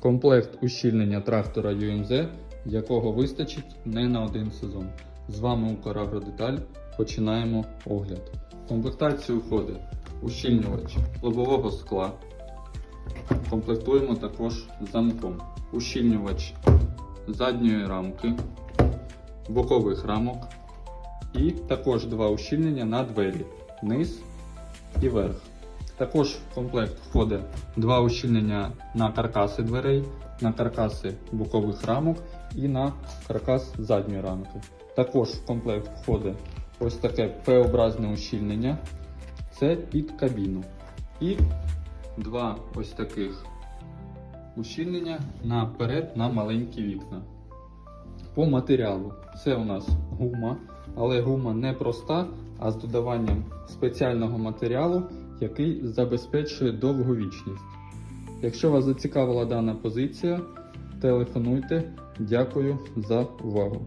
Комплект ущільнення трактора UMZ, якого вистачить не на один сезон. З вами Украгродеталь. Починаємо огляд. В комплектацію входить ущільнювач лобового скла. Комплектуємо також замком. Ущільнювач задньої рамки, бокових рамок і також два ущільнення на двері низ і верх. Також в комплект входить два ущільнення на каркаси дверей, на каркаси бокових рамок і на каркас задньої рамки. Також в комплект входить ось таке П-образне ущільнення. Це під кабіну. І два ось таких ущільнення наперед на маленькі вікна. По матеріалу це у нас гума, але гума не проста, а з додаванням спеціального матеріалу, який забезпечує довговічність. Якщо вас зацікавила дана позиція, телефонуйте. Дякую за увагу.